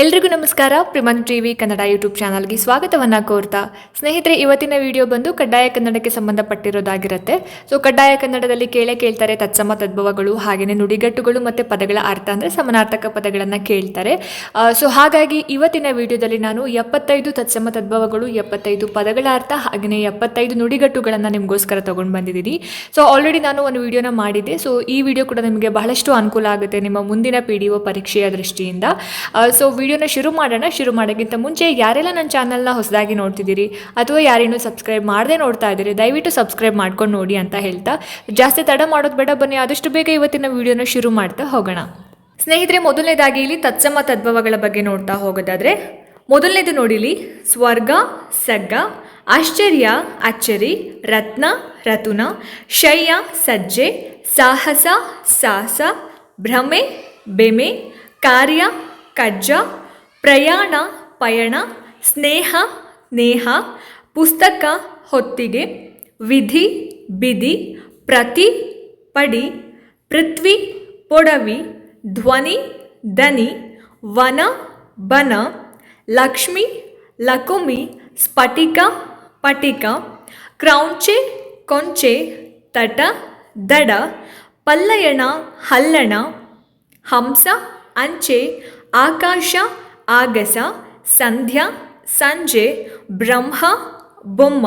ಎಲ್ರಿಗೂ ನಮಸ್ಕಾರ. ಪ್ರಿಮನ್ TV Kannada YouTube ಚಾನಲ್ಗೆ ಸ್ವಾಗತವನ್ನು ಕೋರ್ತಾ. ಸ್ನೇಹಿತರೆ, ಇವತ್ತಿನ ವಿಡಿಯೋ ಬಂದು ಕಡ್ಡಾಯ ಕನ್ನಡಕ್ಕೆ ಸಂಬಂಧಪಟ್ಟಿರೋದಾಗಿರುತ್ತೆ. ಸೊ, ಕಡ್ಡಾಯ ಕನ್ನಡದಲ್ಲಿ ಕೇಳೇ ಕೇಳ್ತಾರೆ ತತ್ಸಮ ತದ್ಭವಗಳು ಹಾಗೆಯೇ ನುಡಿಗಟ್ಟುಗಳು ಮತ್ತು ಪದಗಳ ಅರ್ಥ ಅಂದರೆ ಸಮನಾರ್ಥಕ ಪದಗಳನ್ನು ಕೇಳ್ತಾರೆ. ಸೊ, ಹಾಗಾಗಿ ಇವತ್ತಿನ ವಿಡಿಯೋದಲ್ಲಿ ನಾನು ಎಪ್ಪತ್ತೈದು ತತ್ಸಮ ತದ್ಭವಗಳು, ಎಪ್ಪತ್ತೈದು ಪದಗಳ ಅರ್ಥ ಹಾಗೆಯೇ ಎಪ್ಪತ್ತೈದು ನುಡಿಗಟ್ಟುಗಳನ್ನು ನಿಮಗೋಸ್ಕರ ತೊಗೊಂಡು ಬಂದಿದ್ದೀನಿ. ಸೊ ಆಲ್ರೆಡಿ ನಾನು ಒಂದು ವಿಡಿಯೋನ ಮಾಡಿದ್ದೆ. ಸೊ, ಈ ವಿಡಿಯೋ ಕೂಡ ನಿಮಗೆ ಬಹಳಷ್ಟು ಅನುಕೂಲ ಆಗುತ್ತೆ ನಿಮ್ಮ ಮುಂದಿನ ಪಿ ಡಿ ಒ ಪರೀಕ್ಷೆಯ ದೃಷ್ಟಿಯಿಂದ. ಸೊ ವಿಡಿಯೋನ ಶುರು ಮಾಡೋಣ. ಶುರು ಮಾಡೋಕ್ಕಿಂತ ಮುಂಚೆ ಯಾರೆಲ್ಲ ನನ್ನ ಚಾನಲ್ನ ಹೊಸದಾಗಿ ನೋಡ್ತಿದ್ದೀರಿ ಅಥವಾ ಯಾರೇನು ಸಬ್ಸ್ಕ್ರೈಬ್ ಮಾಡದೆ ನೋಡ್ತಾ ಇದ್ದೀರಿ, ದಯವಿಟ್ಟು ಸಬ್ಸ್ಕ್ರೈಬ್ ಮಾಡ್ಕೊಂಡು ನೋಡಿ ಅಂತ ಹೇಳ್ತಾ. ಜಾಸ್ತಿ ತಡ ಮಾಡೋದು ಬೇಡ ಬನ್ನಿ, ಆದಷ್ಟು ಬೇಗ ಇವತ್ತಿನ ವಿಡಿಯೋನ ಶುರು ಮಾಡ್ತಾ ಹೋಗೋಣ. ಸ್ನೇಹಿತರೆ, ಮೊದಲನೇದಾಗಿ ಇಲ್ಲಿ ತತ್ಸಮ ತದ್ಭವಗಳ ಬಗ್ಗೆ ನೋಡ್ತಾ ಹೋಗೋದಾದ್ರೆ, ಮೊದಲನೇದು ನೋಡಿಲಿ ಸ್ವರ್ಗ, ಸಗ್ಗ, ಆಶ್ಚರ್ಯ, ಅಚ್ಚರಿ, ರತ್ನ, ರತುನ, ಶಯ್ಯ, ಸಜ್ಜೆ, ಸಾಹಸ ಸಾಹಸ ಭ್ರಮೆ, ಬೆಮೆ, ಕಾರ್ಯ ಕಜ್ಜ, ಪ್ರಯಾಣ, ಪಯಣ, ಸ್ನೇಹ, ನೇಹ, ಪುಸ್ತಕ, ಹೊತ್ತಿಗೆ, ವಿಧಿ, ಬಿಧಿ, ಪ್ರತಿ, ಪಡಿ, ಪೃಥ್ವಿ, ಪೊಡವಿ, ಧ್ವನಿ, ದನಿ, ವನ, ಬನ, ಲಕ್ಷ್ಮಿ, ಲಕುಮಿ, ಸ್ಫಟಿಕ, ಪಟಿಕ, ಕ್ರೌಂಚೆ, ಕೊಂಚೆ, ತಟ, ದಡ, ಪಲ್ಲಯಣ, ಹಲ್ಲಣ, ಹಂಸ, ಅಂಚೆ ಆಕಾಶ, ಆಗಸ, ಸಂಧ್ಯಾ, ಸಂಜೆ, ಬ್ರಹ್ಮ, ಬೊಮ್ಮ,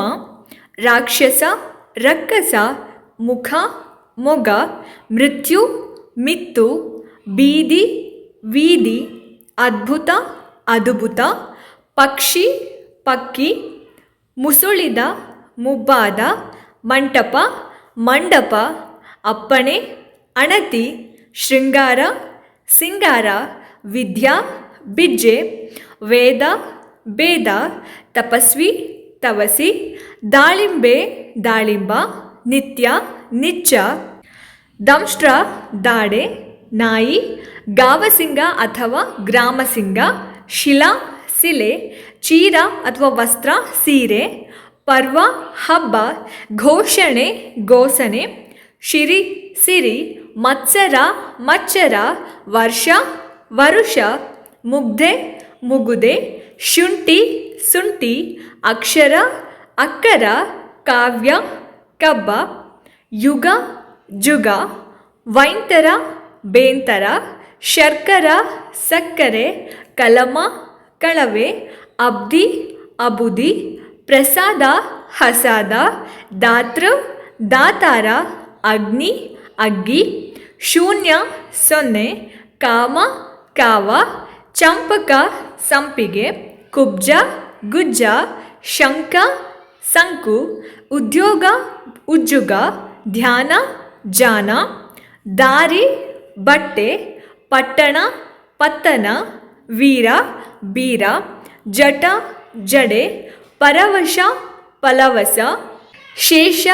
ರಾಕ್ಷಸ, ರಕ್ಕಸ, ಮುಖ, ಮೊಗ, ಮೃತ್ಯು, ಮಿತ್ತು, ಬೀದಿ, ವೀದಿ, ಅದ್ಭುತ ಅದ್ಭುತ, ಪಕ್ಷಿ, ಪಕ್ಕಿ, ಮುಸುಳಿದ, ಮುಬ್ಬಾದ, ಮಂಟಪ, ಮಂಡಪ, ಅಪ್ಪಣೆ, ಅಣತಿ, ಶೃಂಗಾರ, ಸಿಂಗಾರ. ವಿದ್ಯಾ ಬಿಜ್ಜೆ ವೇದ, ಬೇದ, ತಪಸ್ವಿ, ತವಸಿ, ದಾಳಿಂಬೆ, ದಾಳಿಂಬ, ನಿತ್ಯ, ನಿಚ್ಚ, ದಂಷ್ಟ್ರ, ದಾಡೆ, ನಾಯಿ, ಗಾವಸಿಂಗ ಅಥವಾ ಗ್ರಾಮಸಿಂಗ, ಶಿಲಾ ಸಿಲೆ ಚೀರ ಅಥವಾ ವಸ್ತ್ರ, ಸೀರೆ, ಪರ್ವ, ಹಬ್ಬ, ಘೋಷಣೆ ಘೋಷಣೆ, ಶಿರಿ, ಸಿರಿ, ಮತ್ಸರ, ಮಚ್ಚರ, ವರ್ಷ ವರುಷ, ಮುಗ್ಧೆ, ಮುಗುದೆ, ಶುಂಠಿ ಸುಂಟಿ ಅಕ್ಷರ, ಅಕ್ಕರ, ಕಾವ್ಯ, ಕಬ್ಬ, ಯುಗ, ಜುಗ, ವೈಂತರ, ಬೇಂತರ, ಶರ್ಕರ, ಸಕ್ಕರೆ, ಕಲಮ, ಕಳವೆ, ಅಬ್ದಿ, ಅಬುದಿ, ಪ್ರಸಾದ, ಹಸಾದ, ದಾತೃ, ದಾತಾರ, ಅಗ್ನಿ, ಅಗ್ಗಿ, ಶೂನ್ಯ, ಸೊನ್ನೆ, ಕಾಮ ಕಾವ, ಚಂಪಕ, ಸಂಪಿಗೆ, ಕುಬ್ಜ, ಗುಜ್ಜ ಶಂಕ ಸಂಕು, ಉದ್ಯೋಗ, ಉಜ್ಜುಗ, ಧ್ಯಾನ, ಜಾನ, ದಾರಿ, ಬಟ್ಟೆ, ಪಟ್ಟಣ, ಪತ್ತನ, ವೀರ, ಬೀರ, ಜಟ, ಜಡೆ, ಪರವಶ ಪಲವಸ ಶೇಷ,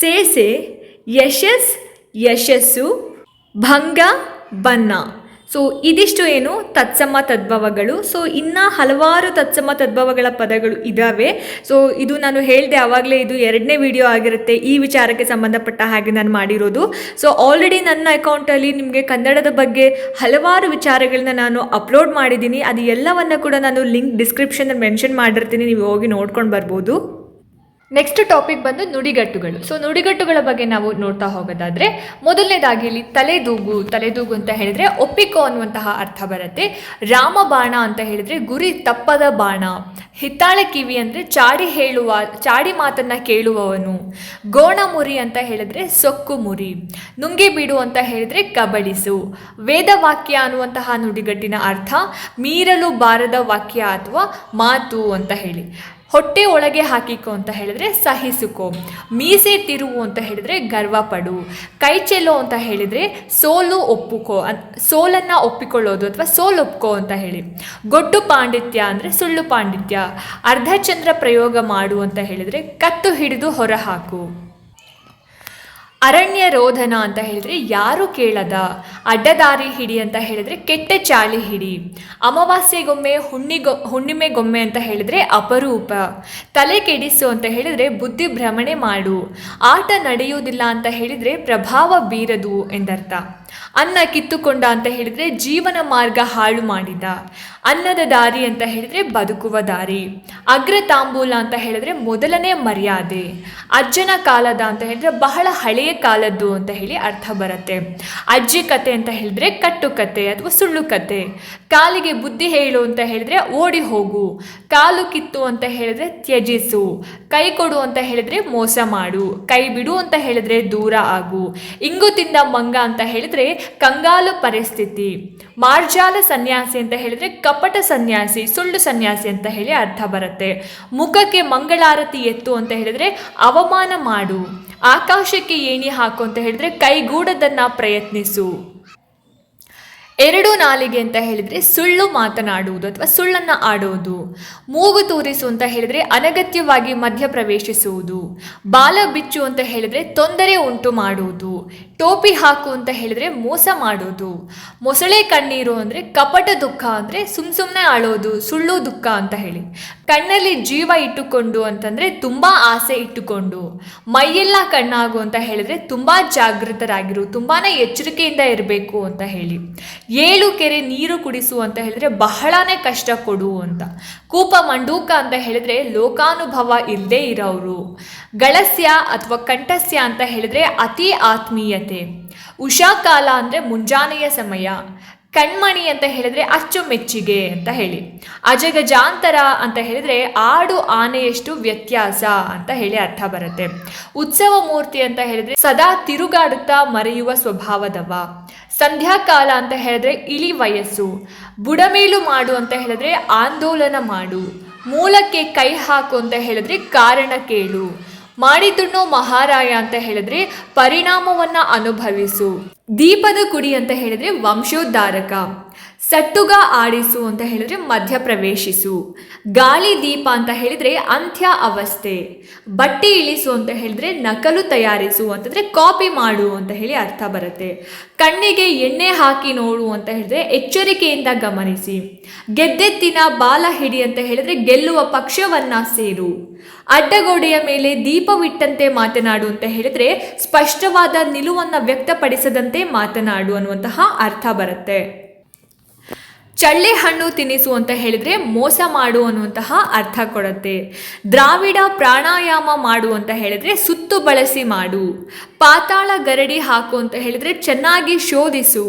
ಸೇಸೆ, ಯಶಸ್, ಯಶಸ್ಸು, ಭಂಗ ಬನ್ನ ಸೊ ಇದಿಷ್ಟು ಏನು ತತ್ಸಮ ತದ್ಭವಗಳು. ಸೊ ಇನ್ನು ಹಲವಾರು ತತ್ಸಮ ತದ್ಭವಗಳ ಪದಗಳು ಇದ್ದಾವೆ ಸೊ ಇದು ನಾನು ಹೇಳಿದೆ ಆವಾಗಲೇ ಇದು ಎರಡನೇ ವಿಡಿಯೋ ಆಗಿರುತ್ತೆ. ಈ ವಿಚಾರಕ್ಕೆ ಸಂಬಂಧಪಟ್ಟ ಹಾಗೆ ನಾನು ಮಾಡಿರೋದು. ಸೊ ಆಲ್ರೆಡಿ ನನ್ನ ಅಕೌಂಟಲ್ಲಿ ನಿಮಗೆ ಕನ್ನಡದ ಬಗ್ಗೆ ಹಲವಾರು ವಿಚಾರಗಳನ್ನ ನಾನು ಅಪ್ಲೋಡ್ ಮಾಡಿದ್ದೀನಿ. ಅದು ಎಲ್ಲವನ್ನು ಕೂಡ ನಾನು ಲಿಂಕ್ ಡಿಸ್ಕ್ರಿಪ್ಷನಲ್ಲಿ ಮೆನ್ಷನ್ ಮಾಡಿರ್ತೀನಿ. ನೀವು ಹೋಗಿ ನೋಡ್ಕೊಂಡು ಬರ್ಬೋದು. ನೆಕ್ಸ್ಟ್ ಟಾಪಿಕ್ ಬಂದು ನುಡಿಗಟ್ಟುಗಳು. ಸೊ ನುಡಿಗಟ್ಟುಗಳ ಬಗ್ಗೆ ನಾವು ನೋಡ್ತಾ ಹೋಗೋದಾದ್ರೆ, ಮೊದಲನೇದಾಗಿ ಇಲ್ಲಿ ತಲೆದೂಗು ತಲೆದೂಗು ಅಂತ ಹೇಳಿದ್ರೆ ಒಪ್ಪಿಕೋ ಅನ್ನುವಂತಹ ಅರ್ಥ ಬರುತ್ತೆ. ರಾಮ ಬಾಣ ಅಂತ ಹೇಳಿದ್ರೆ ಗುರಿ ತಪ್ಪದ ಬಾಣ. ಹಿತ್ತಾಳೆ ಕಿವಿ ಅಂದರೆ ಚಾಡಿ ಹೇಳುವ, ಚಾಡಿ ಮಾತನ್ನ ಕೇಳುವವನು. ಗೋಣಮುರಿ ಅಂತ ಹೇಳಿದ್ರೆ ಸೊಕ್ಕು ಮುರಿ. ನುಂಗಿ ಬಿಡು ಅಂತ ಹೇಳಿದ್ರೆ ಕಬಳಿಸು. ವೇದವಾಕ್ಯ ಅನ್ನುವಂತಹ ನುಡಿಗಟ್ಟಿನ ಅರ್ಥ, ಮೀರಲು ಬಾರದ ವಾಕ್ಯ ಅಥವಾ ಮಾತು ಅಂತ ಹೇಳಿ. ಹೊಟ್ಟೆ ಒಳಗೆ ಹಾಕಿಕೋ ಅಂತ ಹೇಳಿದ್ರೆ ಸಹಿಸುಕೋ. ಮೀಸೆ ತಿರುವು ಅಂತ ಹೇಳಿದ್ರೆ ಗರ್ವ ಪಡು ಕೈ ಚೆಲ್ಲೋ ಅಂತ ಹೇಳಿದ್ರೆ ಸೋಲು ಒಪ್ಪುಕೋ. ಅನ್, ಸೋಲನ್ನು ಒಪ್ಪಿಕೊಳ್ಳೋದು ಅಥವಾ ಸೋಲು ಒಪ್ಕೋ ಅಂತ ಹೇಳಿ. ಗೊಡ್ಡು ಪಾಂಡಿತ್ಯ ಅಂದರೆ ಸುಳ್ಳು ಪಾಂಡಿತ್ಯ. ಅರ್ಧಚಂದ್ರ ಪ್ರಯೋಗ ಮಾಡು ಅಂತ ಹೇಳಿದ್ರೆ ಕತ್ತು ಹಿಡಿದು ಹೊರಹಾಕು ಅರಣ್ಯ ರೋಧನ ಅಂತ ಹೇಳಿದ್ರೆ ಯಾರು ಕೇಳದ? ಅಡ್ಡದಾರಿ ಹಿಡಿ ಅಂತ ಹೇಳಿದ್ರೆ ಕೆಟ್ಟ ಚಾಳಿ ಹಿಡಿ. ಅಮಾವಾಸ್ಯೆಗೊಮ್ಮೆ, ಹುಣ್ಣಿಗೊ, ಹುಣ್ಣಿಮೆಗೊಮ್ಮೆ ಅಂತ ಹೇಳಿದ್ರೆ ಅಪರೂಪ. ತಲೆ ಕೆಡಿಸು ಅಂತ ಹೇಳಿದ್ರೆ ಬುದ್ಧಿ ಭ್ರಮಣೆ ಮಾಡು. ಆಟ ನಡೆಯುವುದಿಲ್ಲ ಅಂತ ಹೇಳಿದ್ರೆ ಪ್ರಭಾವ ಬೀರದು ಎಂದರ್ಥ. ಅನ್ನ ಕಿತ್ತುಕೊಂಡ ಅಂತ ಹೇಳಿದ್ರೆ ಜೀವನ ಮಾರ್ಗ ಹಾಳು ಮಾಡಿದ ಅನ್ನದ ದಾರಿ ಅಂತ ಹೇಳಿದ್ರೆ ಬದುಕುವ ದಾರಿ ಅಗ್ರ ತಾಂಬೂಲ ಅಂತ ಹೇಳಿದ್ರೆ ಮೊದಲನೇ ಮರ್ಯಾದೆ ಅಜ್ಜನ ಕಾಲದ ಅಂತ ಹೇಳಿದ್ರೆ ಬಹಳ ಹಳೆಯ ಕಾಲದ್ದು ಅಂತ ಹೇಳಿ ಅರ್ಥ ಬರುತ್ತೆ ಅಜ್ಜಿ ಕತೆ ಅಂತ ಹೇಳಿದ್ರೆ ಕಟ್ಟು ಕತೆ ಅಥವಾ ಸುಳ್ಳು ಕತೆ ಕಾಲಿಗೆ ಬುದ್ಧಿ ಹೇಳು ಅಂತ ಹೇಳಿದ್ರೆ ಓಡಿ ಹೋಗು ಕಾಲು ಕಿತ್ತು ಅಂತ ಹೇಳಿದ್ರೆ ತ್ಯಜಿಸು ಕೈ ಕೊಡು ಅಂತ ಹೇಳಿದ್ರೆ ಮೋಸ ಮಾಡು ಕೈ ಬಿಡು ಅಂತ ಹೇಳಿದ್ರೆ ದೂರ ಆಗು ಇಂಗು ತಿಂದ ಮಂಗ ಅಂತ ಹೇಳಿದ್ರೆ ಕಂಗಾಲು ಪರಿಸ್ಥಿತಿ. ಮಾರ್ಜಾಲ ಸನ್ಯಾಸಿ ಅಂತ ಹೇಳಿದ್ರೆ ಕಪಟ ಸನ್ಯಾಸಿ, ಸುಳ್ಳು ಸನ್ಯಾಸಿ ಅಂತ ಹೇಳಿ ಅರ್ಥ ಬರುತ್ತೆ. ಮುಖಕ್ಕೆ ಮಂಗಳಾರತಿ ಎತ್ತು ಅಂತ ಹೇಳಿದ್ರೆ ಅವಮಾನ ಮಾಡು. ಆಕಾಶಕ್ಕೆ ಏಣಿ ಹಾಕು ಅಂತ ಹೇಳಿದ್ರೆ ಕೈಗೂಡದನ್ನ ಪ್ರಯತ್ನಿಸು. ಎರಡು ನಾಲಿಗೆ ಅಂತ ಹೇಳಿದರೆ ಸುಳ್ಳು ಮಾತನಾಡುವುದು ಅಥವಾ ಸುಳ್ಳನ್ನು ಆಡುವುದು ಮೂಗು ತೂರಿಸು ಅಂತ ಹೇಳಿದರೆ ಅನಗತ್ಯವಾಗಿ ಮಧ್ಯ ಪ್ರವೇಶಿಸುವುದು. ಬಾಲ ಬಿಚ್ಚು ಅಂತ ಹೇಳಿದರೆ ತೊಂದರೆ ಉಂಟು ಮಾಡುವುದು. ಟೋಪಿ ಹಾಕು ಅಂತ ಹೇಳಿದರೆ ಮೋಸ ಮಾಡೋದು ಮೊಸಳೆ ಕಣ್ಣೀರು ಅಂದರೆ ಕಪಟ ದುಃಖ ಅಂದರೆ ಸುಮ್ ಸುಮ್ಮನೆ ಆಳೋದು ಸುಳ್ಳು ದುಃಖ ಅಂತ ಹೇಳಿ. ಕಣ್ಣಲ್ಲಿ ಜೀವ ಇಟ್ಟುಕೊಂಡು ಅಂತಂದರೆ ತುಂಬ ಆಸೆ ಇಟ್ಟುಕೊಂಡು, ಮೈಯೆಲ್ಲ ಕಣ್ಣಾಗು ಅಂತ ಹೇಳಿದ್ರೆ ತುಂಬ ಜಾಗೃತರಾಗಿರು ತುಂಬಾ ಎಚ್ಚರಿಕೆಯಿಂದ ಇರಬೇಕು ಅಂತ ಹೇಳಿ. ಏಳು ಕೆರೆ ನೀರು ಕುಡಿಸು ಅಂತ ಹೇಳಿದ್ರೆ ಬಹಳನೇ ಕಷ್ಟ ಕೊಡು ಅಂತ. ಕೂಪ ಮಂಡೂಕ ಅಂತ ಹೇಳಿದ್ರೆ ಲೋಕಾನುಭವ ಇಲ್ಲದೆ ಇರೋರು ಗಳಸ್ಯ ಅಥವಾ ಕಂಠಸ್ಯ ಅಂತ ಹೇಳಿದ್ರೆ ಅತಿ ಆತ್ಮೀಯತೆ. ಉಷಾಕಾಲ ಅಂದರೆ ಮುಂಜಾನೆಯ ಸಮಯ. ಕಣ್ಮಣಿ ಅಂತ ಹೇಳಿದ್ರೆ ಅಚ್ಚುಮೆಚ್ಚಿಗೆ ಅಂತ ಹೇಳಿ. ಅಜಗಜಾಂತರ ಅಂತ ಹೇಳಿದ್ರೆ ಆಡು ಆನೆಯಷ್ಟು ವ್ಯತ್ಯಾಸ ಅಂತ ಹೇಳಿ ಅರ್ಥ ಬರುತ್ತೆ. ಉತ್ಸವ ಮೂರ್ತಿ ಅಂತ ಹೇಳಿದ್ರೆ ಸದಾ ತಿರುಗಾಡುತ್ತಾ ಮರೆಯುವ ಸ್ವಭಾವದವ. ಸಂಧ್ಯಾಕಾಲ ಅಂತ ಹೇಳಿದ್ರೆ ಇಳಿ ವಯಸ್ಸು. ಬುಡಮೇಲು ಮಾಡು ಅಂತ ಹೇಳಿದ್ರೆ ಆಂದೋಲನ ಮಾಡು. ಮೂಲಕ್ಕೆ ಕೈ ಹಾಕು ಅಂತ ಹೇಳಿದ್ರೆ ಕಾರಣ ಕೇಳು. ಮಾಡಿತುಣ್ಣೋ ಮಹಾರಾಯ ಅಂತ ಹೇಳಿದ್ರೆ ಪರಿಣಾಮವನ್ನ ಅನುಭವಿಸು. ದೀಪದ ಕುಡಿ ಅಂತ ಹೇಳಿದ್ರೆ ವಂಶೋದ್ಧಾರಕ. ಸಟ್ಟುಗ ಆಡಿಸು ಅಂತ ಹೇಳಿದ್ರೆ ಮಧ್ಯ ಪ್ರವೇಶಿಸು ಗಾಳಿ ದೀಪ ಅಂತ ಹೇಳಿದ್ರೆ ಅಂತ್ಯ ಅವಸ್ಥೆ. ಬಟ್ಟೆ ಇಳಿಸು ಅಂತ ಹೇಳಿದ್ರೆ ನಕಲು ತಯಾರಿಸು ಅಂತಂದ್ರೆ ಕಾಪಿ ಮಾಡು ಅಂತ ಹೇಳಿ ಅರ್ಥ ಬರುತ್ತೆ. ಕಣ್ಣಿಗೆ ಎಣ್ಣೆ ಹಾಕಿ ನೋಡು ಅಂತ ಹೇಳಿದ್ರೆ ಎಚ್ಚರಿಕೆಯಿಂದ ಗಮನಿಸಿ. ಗೆದ್ದೆತ್ತಿನ ಬಾಲ ಹಿಡಿ ಅಂತ ಹೇಳಿದ್ರೆ ಗೆಲ್ಲುವ ಪಕ್ಷವನ್ನ ಸೇರು. ಅಡ್ಡಗೋಡೆಯ ಮೇಲೆ ದೀಪವಿಟ್ಟಂತೆ ಮಾತನಾಡು ಅಂತ ಹೇಳಿದ್ರೆ ಸ್ಪಷ್ಟವಾದ ನಿಲುವನ್ನ ವ್ಯಕ್ತಪಡಿಸದಂತೆ ಮಾತನಾಡು ಅನ್ನುವಂತಹ ಅರ್ಥ ಬರುತ್ತೆ. ಚಳ್ಳೆ ಹಣ್ಣು ತಿನ್ನಿಸು ಅಂತ ಹೇಳಿದ್ರೆ ಮೋಸ ಮಾಡು ಅನ್ನುವಂತಹ ಅರ್ಥ ಕೊಡುತ್ತೆ. ದ್ರಾವಿಡ ಪ್ರಾಣಾಯಾಮ ಮಾಡು ಅಂತ ಹೇಳಿದ್ರೆ ಸುತ್ತು ಬಳಸಿ ಮಾಡು. ಪಾತಾಳ ಗರಡಿ ಹಾಕು ಅಂತ ಹೇಳಿದ್ರೆ ಚೆನ್ನಾಗಿ ಶೋಧಿಸು.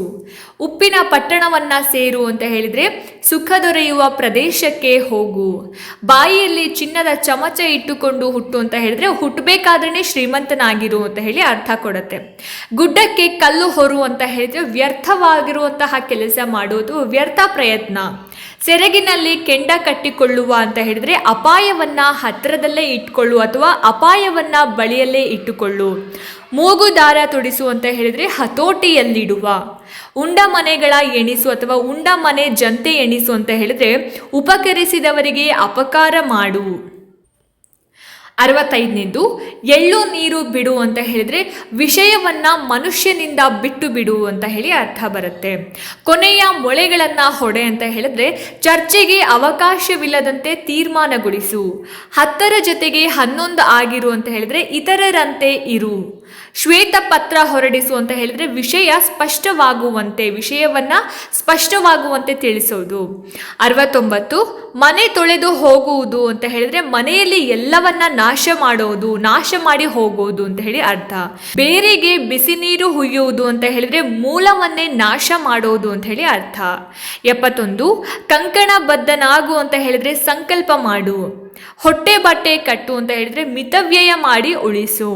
ಉಪ್ಪಿನ ಪಟ್ಟಣವನ್ನ ಸೇರು ಅಂತ ಹೇಳಿದ್ರೆ ಸುಖ ದೊರೆಯುವ ಪ್ರದೇಶಕ್ಕೆ ಹೋಗು. ಬಾಯಿಯಲ್ಲಿ ಚಿನ್ನದ ಚಮಚ ಇಟ್ಟುಕೊಂಡು ಹುಟ್ಟು ಅಂತ ಹೇಳಿದ್ರೆ ಹುಟ್ಟಬೇಕಾದ್ರೆ ಶ್ರೀಮಂತನಾಗಿರು ಅಂತ ಹೇಳಿ ಅರ್ಥ ಕೊಡುತ್ತೆ. ಗುಡ್ಡಕ್ಕೆ ಕಲ್ಲು ಹೊರು ಅಂತ ಹೇಳಿದ್ರೆ ವ್ಯರ್ಥವಾಗಿರುವಂತಹ ಕೆಲಸ ಮಾಡುವುದು ವ್ಯರ್ಥ ಪ್ರಯತ್ನ. ಸೆರಗಿನಲ್ಲಿ ಕೆಂಡ ಕಟ್ಟಿಕೊಳ್ಳುವ ಅಂತ ಹೇಳಿದ್ರೆ ಅಪಾಯವನ್ನ ಹತ್ತಿರದಲ್ಲೇ ಇಟ್ಕೊಳ್ಳು ಅಥವಾ ಅಪಾಯವನ್ನ ಬಳಿಯಲ್ಲೇ ಇಟ್ಟುಕೊಳ್ಳು. ಮೂಗು ದಾರ ತೊಡಿಸು ಅಂತ ಹೇಳಿದ್ರೆ ಹತೋಟಿಯಲ್ಲಿಡುವ. ಉಂಡ ಮನೆಗಳ ಎಣಿಸು ಅಥವಾ ಉಂಡ ಮನೆ ಜಂತೆ ಎಣಿಸು ಅಂತ ಹೇಳಿದ್ರೆ ಉಪಕರಿಸಿದವರಿಗೆ ಅಪಕಾರ ಮಾಡು. ಅರವತ್ತೈದನೇದು, ಎಳ್ಳು ನೀರು ಬಿಡು ಅಂತ ಹೇಳಿದ್ರೆ ವಿಷಯವನ್ನ ಮನುಷ್ಯನಿಂದ ಬಿಟ್ಟು ಬಿಡು ಅಂತ ಹೇಳಿ ಅರ್ಥ ಬರುತ್ತೆ. ಕೊನೆಯ ಮೊಳೆಗಳನ್ನು ಹೊಡೆ ಅಂತ ಹೇಳಿದ್ರೆ, ಚರ್ಚೆಗೆ ಅವಕಾಶವಿಲ್ಲದಂತೆ ತೀರ್ಮಾನಗೊಳಿಸು. ಹತ್ತರ ಜೊತೆಗೆ ಹನ್ನೊಂದು ಆಗಿರು ಅಂತ ಹೇಳಿದ್ರೆ, ಇತರರಂತೆ ಇರು. ಶ್ವೇತ ಪತ್ರ ಹೊರಡಿಸು ಅಂತ ಹೇಳಿದ್ರೆ ವಿಷಯ ಸ್ಪಷ್ಟವಾಗುವಂತೆ, ವಿಷಯವನ್ನ ಸ್ಪಷ್ಟವಾಗುವಂತೆ ತಿಳಿಸೋದು. ಅರವತ್ತೊಂಬತ್ತು, ಮನೆ ತೊಳೆದು ಹೋಗುವುದು ಅಂತ ಹೇಳಿದ್ರೆ ಮನೆಯಲ್ಲಿ ಎಲ್ಲವನ್ನ ನಾಶ ಮಾಡೋದು, ನಾಶ ಮಾಡಿ ಹೋಗೋದು ಅಂತ ಹೇಳಿ ಅರ್ಥ. ಬೇರೆಗೆ ಬಿಸಿ ನೀರು ಹುಯ್ಯುವುದು ಅಂತ ಹೇಳಿದ್ರೆ ಮೂಲವನ್ನೇ ನಾಶ ಮಾಡೋದು ಅಂತ ಹೇಳಿ ಅರ್ಥ. ಎಪ್ಪತ್ತೊಂದು, ಕಂಕಣ ಬದ್ಧನಾಗು ಅಂತ ಹೇಳಿದ್ರೆ ಸಂಕಲ್ಪ ಮಾಡು. ಹೊಟ್ಟೆ ಬಟ್ಟೆ ಕಟ್ಟು ಅಂತ ಹೇಳಿದ್ರೆ ಮಿತವ್ಯಯ ಮಾಡಿ ಉಳಿಸು.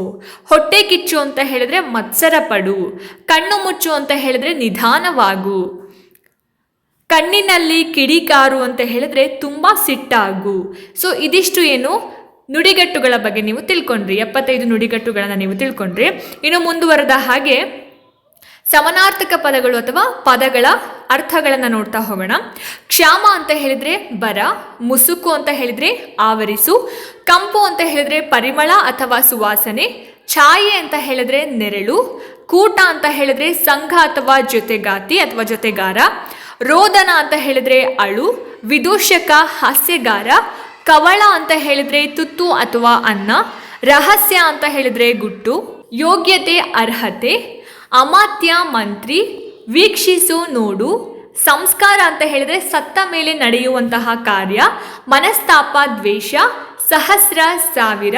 ಹೊಟ್ಟೆ ಕಿಚ್ಚು ಅಂತ ಹೇಳಿದ್ರೆ ಮತ್ಸರ ಪಡು. ಕಣ್ಣು ಮುಚ್ಚು ಅಂತ ಹೇಳಿದ್ರೆ ನಿಧಾನವಾಗು. ಕಣ್ಣಿನಲ್ಲಿ ಕಿಡಿಕಾರು ಅಂತ ಹೇಳಿದ್ರೆ ತುಂಬ ಸಿಟ್ಟಾಗು. ಸೊ ಇದಿಷ್ಟು ಏನು ನುಡಿಗಟ್ಟುಗಳ ಬಗ್ಗೆ ನೀವು ತಿಳ್ಕೊಂಡ್ರಿ. ಎಪ್ಪತ್ತೈದು ನುಡಿಗಟ್ಟುಗಳನ್ನು ನೀವು ತಿಳ್ಕೊಂಡ್ರಿ. ಇನ್ನು ಮುಂದುವರೆದ ಹಾಗೆ ಸಮನಾರ್ಥಕ ಪದಗಳು ಅಥವಾ ಪದಗಳ ಅರ್ಥಗಳನ್ನು ನೋಡ್ತಾ ಹೋಗೋಣ. ಕ್ಷಾಮ ಅಂತ ಹೇಳಿದ್ರೆ ಬರ, ಮುಸುಕು ಅಂತ ಹೇಳಿದ್ರೆ ಆವರಿಸು, ಕಂಪು ಅಂತ ಹೇಳಿದ್ರೆ ಪರಿಮಳ ಅಥವಾ ಸುವಾಸನೆ, ಛಾಯೆ ಅಂತ ಹೇಳಿದ್ರೆ ನೆರಳು, ಕೂಟ ಅಂತ ಹೇಳಿದ್ರೆ ಸಂಘ ಅಥವಾ ಜೊತೆಗಾತಿ ಅಥವಾ ಜೊತೆಗಾರ, ರೋದನ ಅಂತ ಹೇಳಿದ್ರೆ ಅಳು, ವಿದೂಷಕ ಹಾಸ್ಯಗಾರ, ಕವಳ ಅಂತ ಹೇಳಿದ್ರೆ ತುತ್ತು ಅಥವಾ ಅನ್ನ, ರಹಸ್ಯ ಅಂತ ಹೇಳಿದ್ರೆ ಗುಟ್ಟು, ಯೋಗ್ಯತೆ, ಅರ್ಹತೆ ಅಮಾತ್ಯ ಮಂತ್ರಿ ವೀಕ್ಷಿಸು ನೋಡು. ಸಂಸ್ಕಾರ ಅಂತ ಹೇಳಿದ್ರೆ ಸತ್ತ ಮೇಲೆ ನಡೆಯುವಂತಹ ಕಾರ್ಯ, ಮನಸ್ತಾಪ, ದ್ವೇಷ, ಸಹಸ್ರ, ಸಾವಿರ,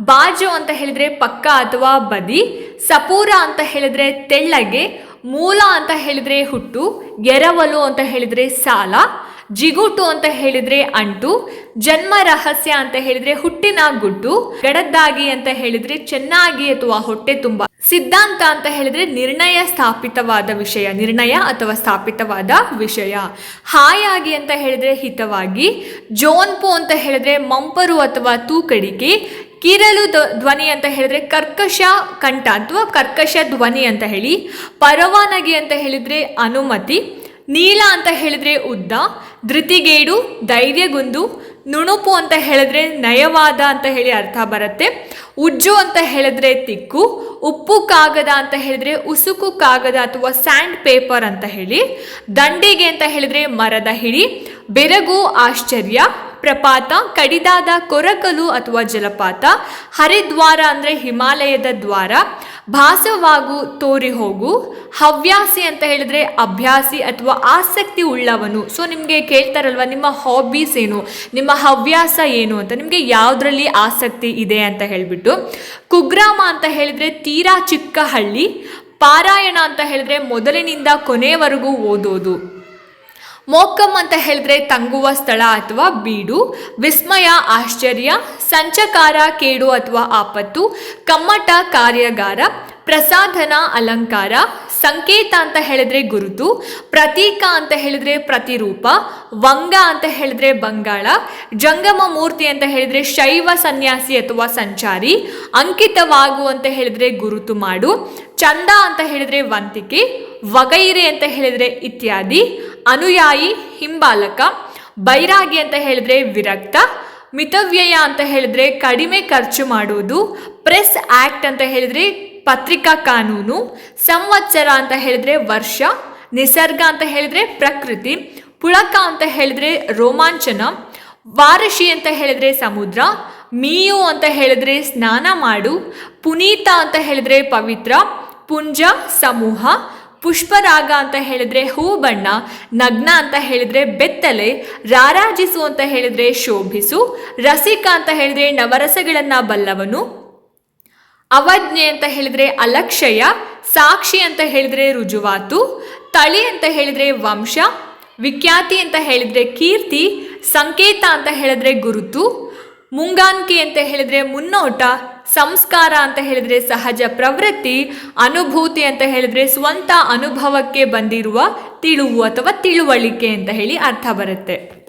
ಬಾಜು ಅಂತ ಹೇಳಿದ್ರೆ ಪಕ್ಕ ಅಥವಾ ಬದಿ, ಸಪೂರ ಅಂತ ಹೇಳಿದ್ರೆ ತೆಳ್ಳಗೆ, ಮೂಲ ಅಂತ ಹೇಳಿದ್ರೆ ಹುಟ್ಟು, ಎರವಲು ಅಂತ ಹೇಳಿದ್ರೆ ಸಾಲ, ಜಿಗುಟು ಅಂತ ಹೇಳಿದ್ರೆ ಅಂಟು, ಜನ್ಮ ರಹಸ್ಯ ಅಂತ ಹೇಳಿದ್ರೆ ಹುಟ್ಟಿನ ಗುಟ್ಟು ಗಡದ್ದಾಗಿ ಅಂತ ಹೇಳಿದ್ರೆ ಚೆನ್ನಾಗಿ ಅಥವಾ ಹೊಟ್ಟೆ ತುಂಬ ಸಿದ್ಧಾಂತ ಅಂತ ಹೇಳಿದ್ರೆ ನಿರ್ಣಯ ಸ್ಥಾಪಿತವಾದ ವಿಷಯ, ನಿರ್ಣಯ ಅಥವಾ ಸ್ಥಾಪಿತವಾದ ವಿಷಯ. ಹಾಯಾಗಿ ಅಂತ ಹೇಳಿದ್ರೆ ಹಿತವಾಗಿ, ಜೋನ್ಪು ಅಂತ ಹೇಳಿದ್ರೆ ಮಂಪರು ಅಥವಾ ತೂಕಡಿಕೆ ಕಿರಲು ಧ್ವ- ಧ್ವನಿ ಅಂತ ಹೇಳಿದ್ರೆ ಕರ್ಕಶ ಕಂಠ ಅಥವಾ ಕರ್ಕಶ ಧ್ವನಿ ಅಂತ ಹೇಳಿ, ಪರವಾನಗಿ ಅಂತ ಹೇಳಿದ್ರೆ ಅನುಮತಿ, ನೀಲ ಅಂತ ಹೇಳಿದ್ರೆ ಉದ್ದ, ಧೃತಿಗೇಡು, ಧೈರ್ಯಗುಂದು ನುಣುಪು ಅಂತ ಹೇಳಿದ್ರೆ ನಯವಾದ ಅಂತ ಹೇಳಿ ಅರ್ಥ ಬರುತ್ತೆ. ಉಜ್ಜು ಅಂತ ಹೇಳಿದ್ರೆ ತಿಕ್ಕು, ಉಪ್ಪು ಕಾಗದ ಅಂತ ಹೇಳಿದ್ರೆ ಉಸುಕು ಕಾಗದ ಅಥವಾ ಸ್ಯಾಂಡ್ ಪೇಪರ್ ಅಂತ ಹೇಳಿ, ದಂಡಿಗೆ ಅಂತ ಹೇಳಿದ್ರೆ ಮರದ ಹಿಡಿ, ಬೆರಗು ಆಶ್ಚರ್ಯ, ಪ್ರಪಾತ, ಕಡಿದಾದ ಕೊರಕಲು ಅಥವಾ ಜಲಪಾತ, ಹರಿದ್ವಾರ ಅಂದರೆ ಹಿಮಾಲಯದ ದ್ವಾರ ಭಾಸವಾಗು ತೋರಿ ಹೋಗು, ಹವ್ಯಾಸಿ ಅಂತ ಹೇಳಿದ್ರೆ ಅಭ್ಯಾಸಿ ಅಥವಾ ಆಸಕ್ತಿ ಉಳ್ಳವನು. ಸೊ ನಿಮಗೆ ಕೇಳ್ತಾರಲ್ವ, ನಿಮ್ಮ ಹಾಬೀಸ್ ಏನು, ನಿಮ್ಮ ಹವ್ಯಾಸ ಏನು ಅಂತ, ನಿಮಗೆ ಯಾವುದರಲ್ಲಿ ಆಸಕ್ತಿ ಇದೆ ಅಂತ ಹೇಳಿಬಿಟ್ಟು. ಕುಗ್ರಾಮ ಅಂತ ಹೇಳಿದ್ರೆ ತೀರಾ ಚಿಕ್ಕ ಹಳ್ಳಿ ಪಾರಾಯಣ ಅಂತ ಹೇಳಿದ್ರೆ ಮೊದಲಿನಿಂದ ಕೊನೆಯವರೆಗೂ ಓದೋದು. ಮೋಕ್ಕಂ ಅಂತ ಹೇಳಿದ್ರೆ ತಂಗುವ ಸ್ಥಳ ಅಥವಾ ಬೀಡು, ವಿಸ್ಮಯ, ಆಶ್ಚರ್ಯ, ಸಂಚಕಾರ, ಕೇಡು ಅಥವಾ ಆಪತ್ತು, ಕಮ್ಮಟ, ಕಾರ್ಯಾಗಾರ, ಪ್ರಸಾಧನ, ಅಲಂಕಾರ, ಸಂಕೇತ ಅಂತ ಹೇಳಿದ್ರೆ ಗುರುತು, ಪ್ರತೀಕ ಅಂತ ಹೇಳಿದ್ರೆ ಪ್ರತಿರೂಪ, ವಂಗ ಅಂತ ಹೇಳಿದ್ರೆ ಬಂಗಾಳ, ಜಂಗಮ ಮೂರ್ತಿ ಅಂತ ಹೇಳಿದ್ರೆ ಶೈವ ಸನ್ಯಾಸಿ ಅಥವಾ ಸಂಚಾರಿ, ಅಂಕಿತವಾಗು ಅಂತ ಹೇಳಿದ್ರೆ ಗುರುತು ಮಾಡು, ಚಂದ ಅಂತ ಹೇಳಿದ್ರೆ ವಂತಿಕೆ, ವಗೈರೆ ಅಂತ ಹೇಳಿದ್ರೆ ಇತ್ಯಾದಿ ಅನುಯಾಯಿ, ಹಿಂಬಾಲಕ, ಬೈರಾಗಿ ಅಂತ ಹೇಳಿದ್ರೆ ವಿರಕ್ತ, ಮಿತವ್ಯಯ ಅಂತ ಹೇಳಿದ್ರೆ ಕಡಿಮೆ ಖರ್ಚು ಮಾಡುವುದು, ಪ್ರೆಸ್ ಆಕ್ಟ್ ಅಂತ ಹೇಳಿದ್ರೆ ಪತ್ರಿಕಾ ಕಾನೂನು, ಸಂವತ್ಸರ ಅಂತ ಹೇಳಿದ್ರೆ ವರ್ಷ, ನಿಸರ್ಗ ಅಂತ ಹೇಳಿದ್ರೆ ಪ್ರಕೃತಿ, ಪುಳಕ ಅಂತ ಹೇಳಿದ್ರೆ ರೋಮಾಂಚನ, ವಾರಶಿ ಅಂತ ಹೇಳಿದ್ರೆ ಸಮುದ್ರ, ಮೀಯು ಅಂತ ಹೇಳಿದ್ರೆ ಸ್ನಾನ ಮಾಡು, ಪುನೀತ ಅಂತ ಹೇಳಿದ್ರೆ ಪವಿತ್ರ, ಪುಂಜ, ಸಮೂಹ ಪುಷ್ಪರಾಗ ಅಂತ ಹೇಳಿದ್ರೆ ಹೂ ಬಣ್ಣ ನಗ್ನ ಅಂತ ಹೇಳಿದ್ರೆ ಬೆತ್ತಲೆ, ರಾರಾಜಿಸು ಅಂತ ಹೇಳಿದ್ರೆ ಶೋಭಿಸು, ರಸಿಕ ಅಂತ ಹೇಳಿದ್ರೆ ನವರಸಗಳನ್ನ ಬಲ್ಲವನು, ಅವಜ್ಞೆ ಅಂತ ಹೇಳಿದ್ರೆ ಅಲಕ್ಷಯ, ಸಾಕ್ಷಿ ಅಂತ ಹೇಳಿದ್ರೆ ರುಜುವಾತು, ತಳಿ ಅಂತ ಹೇಳಿದ್ರೆ ವಂಶ, ವಿಖ್ಯಾತಿ ಅಂತ ಹೇಳಿದ್ರೆ ಕೀರ್ತಿ, ಸಂಕೇತ ಅಂತ ಹೇಳಿದ್ರೆ ಗುರುತು ಮುಂಗಾನ್ಕೆ ಅಂತ ಹೇಳಿದ್ರೆ ಮುನ್ನೋಟ, ಸಂಸ್ಕಾರ ಅಂತ ಹೇಳಿದ್ರೆ ಸಹಜ ಪ್ರವೃತ್ತಿ, ಅನುಭೂತಿ ಅಂತ ಹೇಳಿದ್ರೆ ಸ್ವಂತ ಅನುಭವಕ್ಕೆ ಬಂದಿರುವ ತಿಳುವು ಅಥವಾ ತಿಳುವಳಿಕೆ ಅಂತ ಹೇಳಿ ಅರ್ಥ ಬರುತ್ತೆ.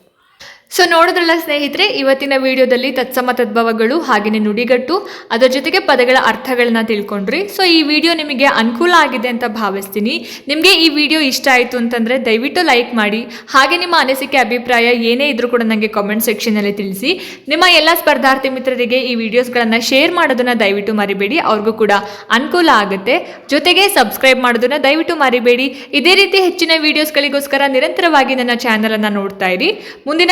ಸೊ ನೋಡೋದ್ರಲ್ಲ ಸ್ನೇಹಿತರೆ, ಇವತ್ತಿನ ವಿಡಿಯೋದಲ್ಲಿ ತತ್ಸಮ ತದ್ಭವಗಳು ಹಾಗೆಯೇ ನುಡಿಗಟ್ಟು, ಅದರ ಜೊತೆಗೆ ಪದಗಳ ಅರ್ಥಗಳನ್ನ ತಿಳ್ಕೊಂಡ್ರಿ. ಸೊ ಈ ವಿಡಿಯೋ ನಿಮಗೆ ಅನುಕೂಲ ಆಗಿದೆ ಅಂತ ಭಾವಿಸ್ತೀನಿ. ನಿಮಗೆ ಈ ವಿಡಿಯೋ ಇಷ್ಟ ಆಯಿತು ಅಂತಂದರೆ ದಯವಿಟ್ಟು ಲೈಕ್ ಮಾಡಿ, ಹಾಗೆ ನಿಮ್ಮ ಅನಿಸಿಕೆ, ಅಭಿಪ್ರಾಯ ಏನೇ ಇದ್ರೂ ಕೂಡ ನನಗೆ ಕಾಮೆಂಟ್ ಸೆಕ್ಷನಲ್ಲಿ ತಿಳಿಸಿ. ನಿಮ್ಮ ಎಲ್ಲ ಸ್ಪರ್ಧಾರ್ಥಿ ಮಿತ್ರರಿಗೆ ಈ ವಿಡಿಯೋಸ್ಗಳನ್ನು ಶೇರ್ ಮಾಡೋದನ್ನು ದಯವಿಟ್ಟು ಮರಿಬೇಡಿ. ಅವ್ರಿಗೂ ಕೂಡ ಅನುಕೂಲ ಆಗುತ್ತೆ. ಜೊತೆಗೆ ಸಬ್ಸ್ಕ್ರೈಬ್ ಮಾಡೋದನ್ನು ದಯವಿಟ್ಟು ಮರಿಬೇಡಿ. ಇದೇ ರೀತಿ ಹೆಚ್ಚಿನ ವಿಡಿಯೋಸ್ಗಳಿಗೋಸ್ಕರ ನಿರಂತರವಾಗಿ ನನ್ನ ಚಾನಲನ್ನು ನೋಡ್ತಾ ಇರಿ. ಮುಂದಿನ